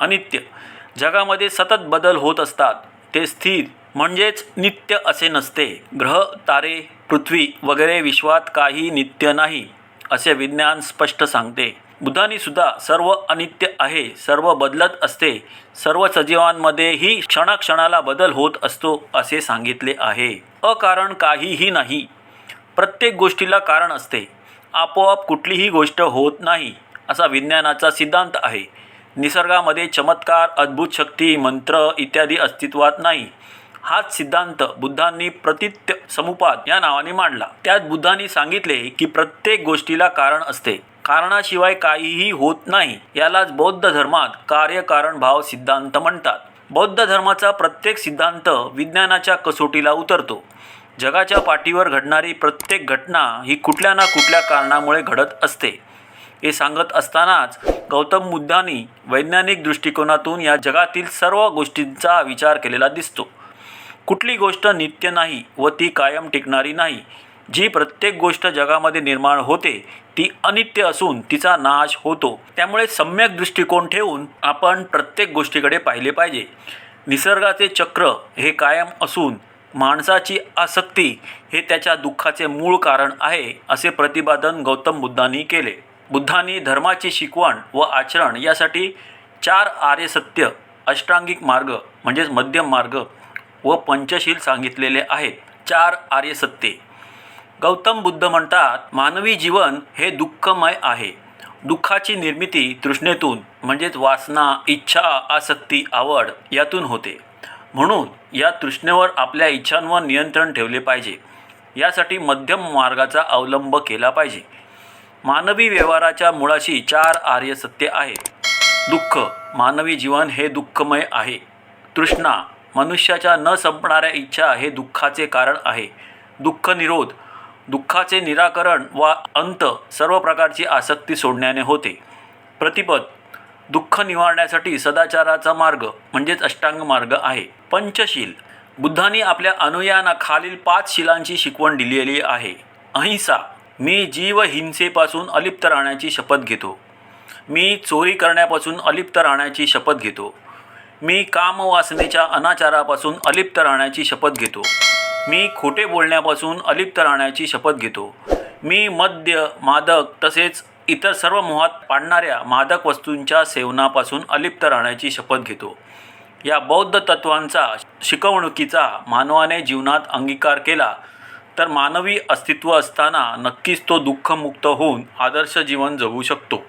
अनित्य. जगामध्ये सतत बदल होत असतात. ते स्थिर म्हणजेच नित्य असे नसते. ग्रह तारे पृथ्वी वगैरे विश्वात काही नित्य नाही असे विज्ञान स्पष्ट सांगते. बुद्धांनी सुद्धा सर्व अनित्य आहे सर्व बदलत असते. सर्व सजीवांमध्येही क्षणाक्षणाला बदल होत असतो असे सांगितले आहे. अकारण काहीही नाही. प्रत्येक गोष्टीला कारण असते. आपोआप कुठलीही गोष्ट होत नाही असा विज्ञानाचा सिद्धांत आहे. निसर्गामध्ये चमत्कार अद्भुत शक्ती मंत्र इत्यादी अस्तित्वात नाही. हाच सिद्धांत बुद्धांनी प्रतित्य समुपात या नावाने मांडला. त्यात बुद्धांनी सांगितले की प्रत्येक गोष्टीला कारण असते. कारणाशिवाय काहीही होत नाही. यालाच बौद्ध धर्मात कार्यकारण भाव सिद्धांत म्हणतात. बौद्ध धर्माचा प्रत्येक सिद्धांत विज्ञानाच्या कसोटीला उतरतो. जगाच्या पाठीवर घडणारी प्रत्येक घटना ही कुठल्या ना कुठल्या कारणामुळे घडत असते. हे सांगत असतानाच गौतम बुद्धांनी वैज्ञानिक दृष्टिकोनातून या जगातील सर्व गोष्टींचा विचार केलेला दिसतो. कुठली गोष्ट नित्य नाही व ती कायम टिकणारी नाही. जी प्रत्येक गोष्ट जगामध्ये निर्माण होते ती अनित्य असून तिचा नाश होतो. त्यामुळे सम्यक दृष्टिकोन ठेवून आपण प्रत्येक गोष्टीकडे पाहिले पाहिजे. निसर्गाचे चक्र हे कायम असून माणसाची आसक्ती हे त्याच्या दुःखाचे मूळ कारण आहे असे प्रतिपादन गौतम बुद्धांनी केले. बुद्धांनी धर्माची शिकवण व आचरण यासाठी चार आर्य सत्य अष्टांगिक मार्ग म्हणजेच मध्यम मार्ग व पंचशील सांगितलेले आहेत. चार आर्यसत्ये गौतम बुद्ध म्हणतात मानवी जीवन हे दुःखमय आहे. दुःखाची निर्मिती तृष्णेतून म्हणजेच वासना इच्छा आसक्ती आवड यातून होते. म्हणून या तृष्णेवर आपल्या इच्छांवर नियंत्रण ठेवले पाहिजे. यासाठी मध्यम मार्गाचा अवलंब केला पाहिजे. मानवी व्यवहाराच्या मुळाशी चार आर्य सत्य आहेत दुःख मानवी जीवन हे दुःखमय आहे. तृष्णा मनुष्याच्या न संपणाऱ्या इच्छा हे दुःखाचे कारण आहे. दुःख निरोध दुःखाचे निराकरण व अंत सर्व प्रकारची आसक्ती सोडण्याने होते. प्रतिपद दुःख निवारण्यासाठी सदाचाराचा मार्ग म्हणजेच अष्टांग मार्ग आहे. पंचशील बुद्धांनी आपल्या अनुयायांना खालील पाच शिलांची शिकवण दिलेली आहे. अहिंसा मी जीव हिंसेपासून अलिप्त राहण्याची शपथ घेतो. मी चोरी करण्यापासून अलिप्त राहण्याची शपथ घेतो. मी कामवासनेच्या अनाचारापासून अलिप्त राहण्याची शपथ घेतो. मी खोटे बोलण्यापासून अलिप्त राहण्याची शपथ घेतो. मी मद्य मादक तसेच इतर सर्व मोहात पाडणाऱ्या मादक वस्तूंच्या सेवनापासून अलिप्त राहण्याची शपथ घेतो. या बौद्ध तत्वांचा शिकवणुकीचा मानवाने जीवनात अंगीकार केला तर मानवी अस्तित्व असताना नक्कीच तो दुःखमुक्त होऊन आदर्श जीवन जगू शकतो.